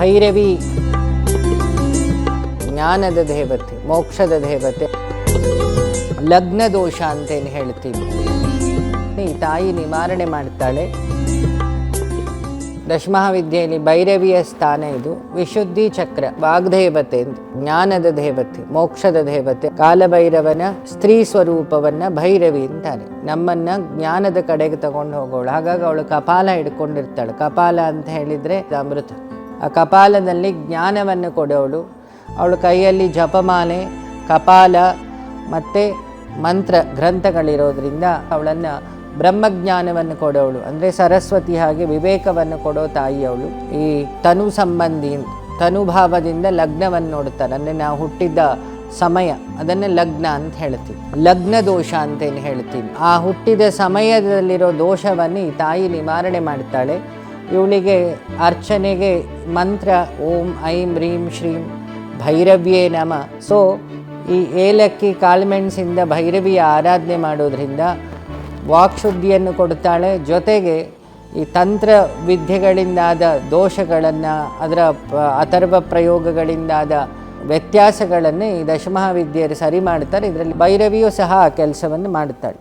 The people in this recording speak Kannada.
ಭೈರವಿ. ಜ್ಞಾನದ ದೇವತೆ, ಮೋಕ್ಷದ ದೇವತೆ, ಲಗ್ನ ದೋಷ ಅಂತೇನು ಹೇಳ್ತೀವಿ. ಈ ತಾಯಿ ನಿವಾರಣೆ ಮಾಡ್ತಾಳೆ. ದಶಮಹಾವಿದ್ಯೆಯಲ್ಲಿ ಭೈರವಿಯ ಸ್ಥಾನ ಇದು. ವಿಶುದ್ಧಿ ಚಕ್ರ, ವಾಗ್ದೇವತೆ, ಜ್ಞಾನದ ದೇವತೆ, ಮೋಕ್ಷದ ದೇವತೆ, ಕಾಲಭೈರವನ ಸ್ತ್ರೀ ಸ್ವರೂಪವನ್ನ ಭೈರವಿ ಅಂತಾರೆ. ನಮ್ಮನ್ನ ಜ್ಞಾನದ ಕಡೆಗೆ ತಗೊಂಡು ಹೋಗೋಳು. ಹಾಗಾಗಿ ಅವಳು ಕಪಾಲ ಹಿಡ್ಕೊಂಡಿರ್ತಾಳೆ. ಕಪಾಲ ಅಂತ ಹೇಳಿದ್ರೆ ಅಮೃತ. ಕಪಾಲದಲ್ಲಿ ಜ್ಞಾನವನ್ನು ಕೊಡೋಳು. ಅವಳ ಕೈಯಲ್ಲಿ ಜಪಮಾಲೆ, ಕಪಾಲ ಮತ್ತು ಮಂತ್ರ ಗ್ರಂಥಗಳಿರೋದ್ರಿಂದ ಅವಳನ್ನು ಬ್ರಹ್ಮಜ್ಞಾನವನ್ನು ಕೊಡೋಳು. ಅಂದರೆ ಸರಸ್ವತಿ ಹಾಗೆ ವಿವೇಕವನ್ನು ಕೊಡೋ ತಾಯಿ ಅವಳು. ಈ ತನು ಸಂಬಂಧಿ ತನುಭಾವದಿಂದ ಲಗ್ನವನ್ನು ನೋಡ್ತಾರೆ ಅಂದರೆ ನಾವು ಹುಟ್ಟಿದ್ದ ಸಮಯ, ಅದನ್ನು ಲಗ್ನ ಅಂತ ಹೇಳ್ತೀವಿ. ಲಗ್ನ ದೋಷ ಅಂತೇನು ಹೇಳ್ತೀವಿ. ಆ ಹುಟ್ಟಿದ ಸಮಯದಲ್ಲಿರೋ ದೋಷವನ್ನು ತಾಯಿ ನಿವಾರಣೆ ಮಾಡ್ತಾಳೆ. ಇವಳಿಗೆ ಅರ್ಚನೆಗೆ ಮಂತ್ರ ಓಂ ಐಂ ರೀಂ ಶ್ರೀಂ ಭೈರವ್ಯೇ ನಮ. ಸೊ ಈ ಏಲಕ್ಕಿ ಕಾಳುಮೆಣಸಿಂದ ಭೈರವಿಯ ಆರಾಧನೆ ಮಾಡೋದ್ರಿಂದ ವಾಕ್ಶುದ್ಧಿಯನ್ನು ಕೊಡ್ತಾಳೆ. ಜೊತೆಗೆ ಈ ತಂತ್ರ ವಿದ್ಯೆಗಳಿಂದಾದ ದೋಷಗಳನ್ನು, ಅದರ ಅಥರ್ವ ಪ್ರಯೋಗಗಳಿಂದಾದ ವ್ಯತ್ಯಾಸಗಳನ್ನು ಈ ದಶಮಹಾವಿದ್ಯೆಯರು ಸರಿ ಮಾಡ್ತಾರೆ. ಇದರಲ್ಲಿ ಭೈರವಿಯೂ ಸಹ ಆ ಕೆಲಸವನ್ನು ಮಾಡ್ತಾಳೆ.